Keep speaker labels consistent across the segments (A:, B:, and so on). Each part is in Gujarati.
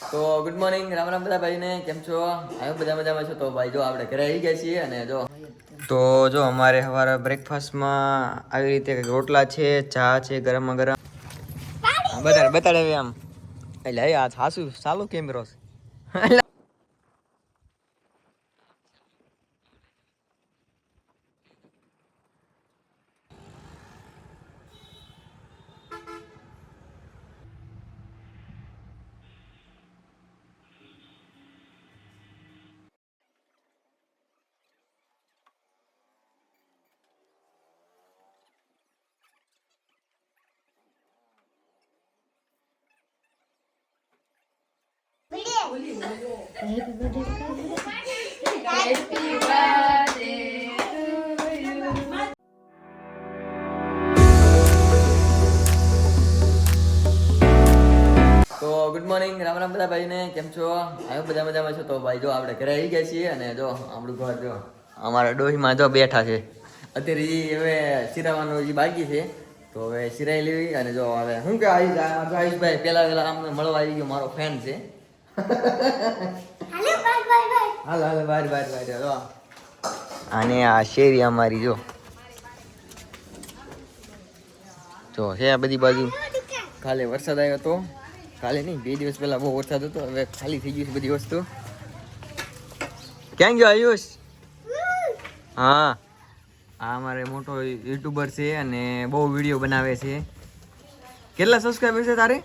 A: તો ગુડ મોર્નિંગ રામ રામ બધા ભાઈને કેમ છો? આવ્યો બધા મજામાં છો? તો ભાઈ જો આપણે ઘરે આવી ગયા છીએ અને જો તો જો અમારે સવારે બ્રેકફાસ્ટમાં આવી રીતે રોટલા છે ચા છે ગરમ ગરમ. બતાડે બતાડે આમ. એટલે હે આ સાસુ સાલું કેમેરો છે. તો ગુડ મોર્નિંગ રામ રામ બધા ભાઈને કેમ છો? આવ્યો બધા મજામાં છો? તો ભાઈ જો આપણે ઘરે આવી ગયા છીએ અને જો આપણું ઘર જો અમારા ડોહીમાં જો બેઠા છે. અત્યારે એ હવે સિરાવાનું જે બાકી છે. તો હવે સિરાઈ લેવી અને જો હવે શું કે આવી આયુષભાઈ પહેલાં પહેલાં અમને મળવા આવી ગયો, મારો ફેન છે. હાલ હાલ બાર બાર બાર જો અને આ શેરી અમારી જો. જો છે આ બધી બાજુ. કાલે વરસાદ આવ્યો હતો કાલે નહીં બે દિવસ પહેલા બહુ વરસાદ હતો હવે ખાલી થઈ ગયું છે બધી વસ્તુ. ક્યાં ગયો આયુષ? હા. આ અમારે મોટો યુટ્યુબર છે અને બહુ વીડિયો બનાવે છે. કેટલા સબસ્ક્રાઈબર છે તારે?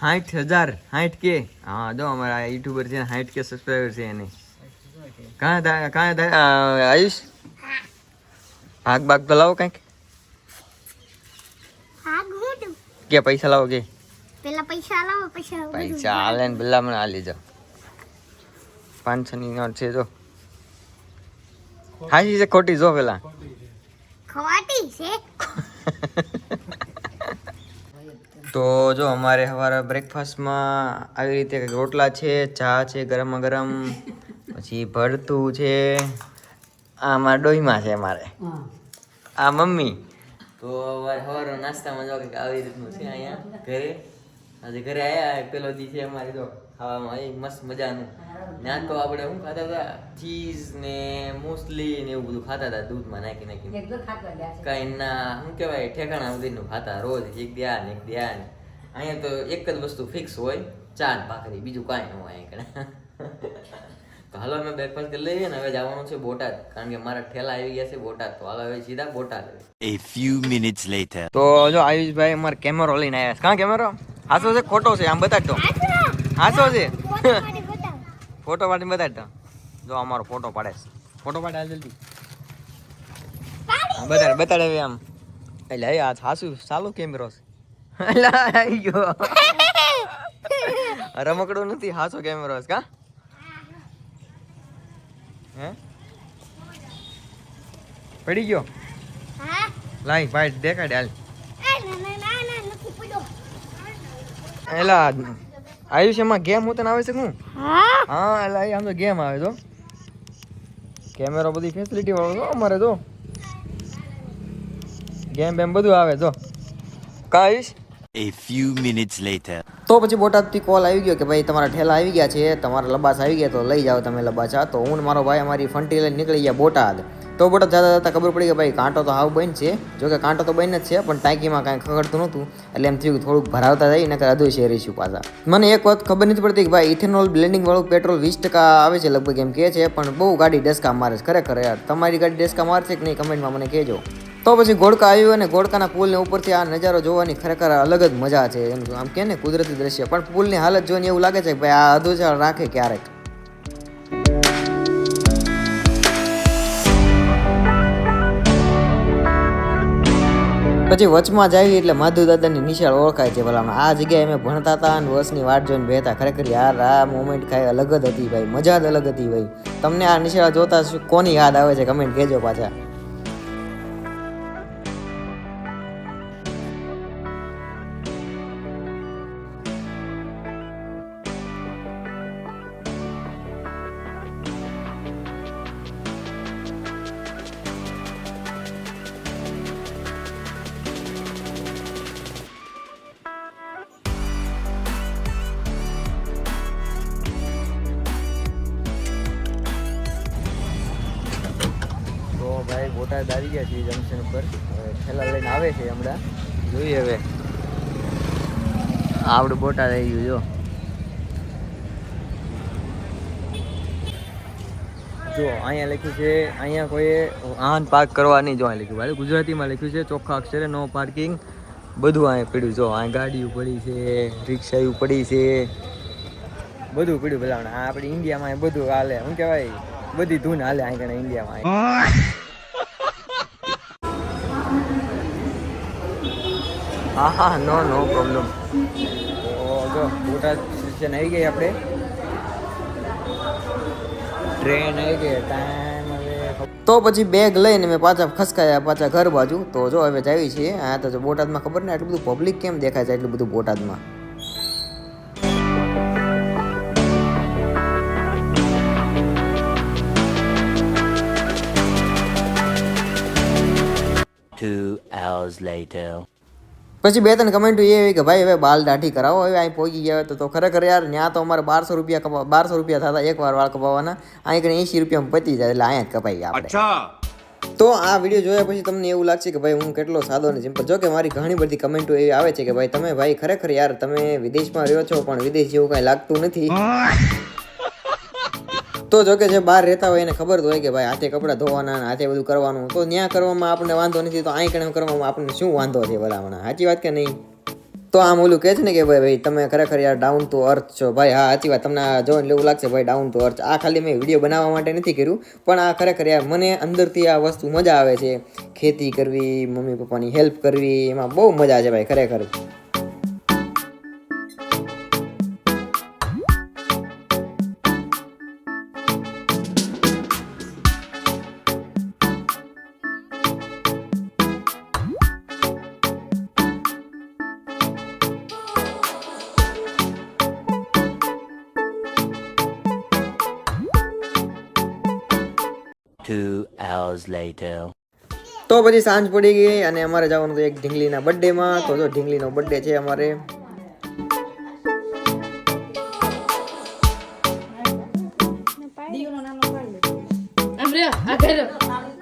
A: સાઠ હજાર સાઠ કે. હા જો અમારા યુટ્યુબર છે સાઠ કે સબસ્ક્રાઈબર છે એને. કાં કાં આયુષ? ભાગ ભાગ તો લાવો કંઈક? કે પૈસા લાવો કે?
B: પેલા પૈસા લાવો પૈસા
A: પૈસા હાલે ને પેલા મને હાલી જાઓ. પાંચસો ની નોટ છે જો. હાજી છે ખોટી જો પેલા.
B: ખવાતી છે.
A: તો જો અમારે સવારે બ્રેકફાસ્ટમાં આવી રીતે રોટલા છે ચા છે ગરમ ગરમ પછી ભરતું છે. આ મારા ડોહીમાં છે મારે. આ મમ્મી. તો સવારે નાસ્તામાં જો આવી રીતનું છે અહીંયા ઘરે. આજે ઘરે આયા પેલો દી છે અમારે તો ખાવામાં એ મસ્ત મજાનું. ત્યાં તો આપણે શું ખાતા હતા? ચીઝ ને મોસ્ટલી ને એવું બધું ખાતા હતા દૂધમાં નાખી નાખી કઈ ના શું કહેવાય ઠેકાણા સુધીનું ખાતા રોજ એક ધ્યાન એક ધ્યાન. અહીંયા તો એક જ વસ્તુ ફિક્સ હોય ચા ને ભાખરી બીજું કાંઈ ન હોય અહીંયા તો હાલો અમે બ્રેકફાસ્ટ કરી લઈએ ને હવે જવાનું છે બોટાદ કારણ કે મારા ઠેલા આવી ગયા છે બોટાદ. તો હાલો હવે સીધા Botad.
C: A few minutes later
A: તો જો આયુષભાઈ અમારે કેમેરો લઈને આવ્યા છે. કાં કેમેરો હાસો છે ખોટો છે આમ બતાડતો હાસો? છે. ફોટો પાડીને બતાડતો જો અમારો ફોટો પાડે છે. ફોટો પાડે હાલ જલ્દી. બતાડે બતાડે હવે આમ. એટલે હે આ હાસુ ચાલુ કેમેરો છે. આવી ગયો. રમકડો નથી હાસો કેમેરો છે કા? હે? પડી ગયો?
B: હા.
A: લાઈ ભાઈ દેખાડે હાલ
B: એ ના ના ના ના નથી પડ્યો
A: એલા આયુષ્યમાં ગેમ હોતને આવે છે હું?
B: હા.
A: હા એલા આમ તો ગેમ આવે તો. કેમેરો બધી ફેસિલિટી વાળો તો અમારે તો. ગેમ બેમ બધું આવે તો. કા Ayush?
C: A few minutes later.
A: તો પછી બોટાદથી કોલ આવી ગયો કે ભાઈ તમારા ઠેલા આવી ગયા છે તમારા લબાસ આવી ગયા તો લઈ જાઓ તમે લબાસા. તો હું ને મારો ભાઈ અમારી ફંટી લઈને નીકળી ગયા બોટાદ. તો બટ જતા જતા ખબર પડી કે ભાઈ કાંટો તો હાવ બન છે. જો કે કાંટો તો બન જ છે, પણ ટાંકીમાં કાંઈ ખગડતું નહોતું. એટલે એમ થયું થોડુંક ભરાવતા જાય નકર અધુ શેર રહીશું પાછા. મને એક વાત ખબર નથી પડતી કે ભાઈ ઇથેનોલ વાળું પેટ્રોલ વીસ ટકા આવે છે લગભગ એમ કહે છે, પણ બહુ ગાડી ડેસ્કા મારે છે. ખરેખર યાર, તમારી ગાડી ડેસ્કા મારશે કે નહીં કમેન્ટમાં મને કહેજો. તો પછી ગોળકા આવ્યું અને ગોળકાના પુલને ઉપરથી આ નજારો જોવાની ખરેખર અલગ જ મજા છે. એમ આમ કે ને કુદરતી દ્રશ્ય, પણ પુલની હાલત જોઈને એવું લાગે છે કે ભાઈ આ અધોચાર રાખે ક્યારેક. પછી વચમાં જ આવી એટલે માધુ દાદાની નિશાળ ઓળખાય છે ભલા આ જગ્યાએ અમે ભણતા હતા અને વર્ષની વાટ જોઈને બેતા ખરેખર યાર, આ મોમેન્ટ કાંઈ અલગ જ હતી ભાઈ. મજા જ અલગ હતી ભાઈ. તમને આ નિશાળ જોતા કોની યાદ આવે છે? કમેન્ટ કહેજો પાછા. બોટાદ આવી ગયા છીએ જંકશન ઉપર. ઠેલા લઈને આવે છે હમણાં. જોઈએ હવે. આવડું બોટાદ આવી ગયું, જો. જો, અહીંયા લખ્યું છે, અહીંયા કોઈએ વાહન પાર્ક કરવા નહીં જો, અહીંયા લખ્યું ભાઈ. ગુજરાતીમાં લખ્યું છે, ચોખ્ખા અક્ષરે નો પાર્કિંગ. બધું અહીંયા પડ્યું, જો. અહીંયા ગાડીઓ પડી છે, રિક્ષાઓ પડી છે. બધું પડ્યું ભલામણ. આપણે ઇન્ડિયામાં બધું હાલે. શું કહેવાય? બધી ધૂન હાલે અહીં કણે ઇન્ડિયામાં હા હા નો નો પ્રોબ્લેમ તો જો બોટાદ સ્ટેશન આવી ગઈ આપણે. ટ્રેન આવી ગઈ ટાઈમ હવે તો પછી બેગ લઈને મેં પાછા ખસકાયા પાછા ઘર બાજુ. તો જો હવે જાવી છીએ. હા તો બોટાદમાં ખબર ને આટલું બધું પબ્લિક કેમ દેખાય છે એટલું બધું બોટાદમાં?
C: Two hours later.
A: પછી બે ત્રણ કમેન્ટો એ આવી કે ભાઈ હવે બાલ દાઢી કરાવો હવે અહીં પહોંચી ગયા હોય તો તો ખરેખર યાર ત્યાં તો અમારે બારસો રૂપિયા કપા બારસો રૂપિયા થતા એકવાર વાળ કપાવવાના અહીં કણે એંશી રૂપિયામાં પતી જાય એટલે અહીંયા જ કપાઈ આપણે. તો આ વીડિયો જોયા પછી તમને એવું લાગશે કે ભાઈ હું કેટલો સાદો અને સિમ્પલ જો કે મારી ઘણી બધી કમેન્ટો એવી આવે છે કે ભાઈ તમે ભાઈ ખરેખર યાર તમે વિદેશમાં રહ્યો છો પણ વિદેશ જેવું કાંઈ લાગતું નથી. તો જો કે જે બહાર રહેતા હોય એને ખબર તો હોય કે ભાઈ હાથે કપડાં ધોવાના હાથે બધું કરવાનું. તો ત્યાં કરવામાં આપણને વાંધો નથી, તો અહીં કણે કરવામાં આપણને શું વાંધો છે ભલામણા? સાચી વાત કે નહીં? તો આમ ઓલું કહે છે ને કે ભાઈ ભાઈ, તમે ખરેખર યાર ડાઉન ટુ અર્થ છો. ભાઈ, હા, સાચી વાત. તમને જોઈને એવું લાગશે, ભાઈ ડાઉન ટુ અર્થ આ ખાલી મેં વીડિયો બનાવવા માટે નથી કર્યું, પણ આ ખરેખર યાર મને અંદરથી આ વસ્તુ મજા આવે છે. ખેતી કરવી મમ્મી પપ્પાની હેલ્પ કરવી, એમાં બહુ મજા છે ભાઈ, ખરેખર.
C: Two hours later.
A: તો પછી સાંજ પડી ગઈ અને અમારે જવાનું હતું એક ઢીંગલીના બર્થડેમાં તો જો ઢીંગલીનો બર્થડે છે અમારે. આ કર્યો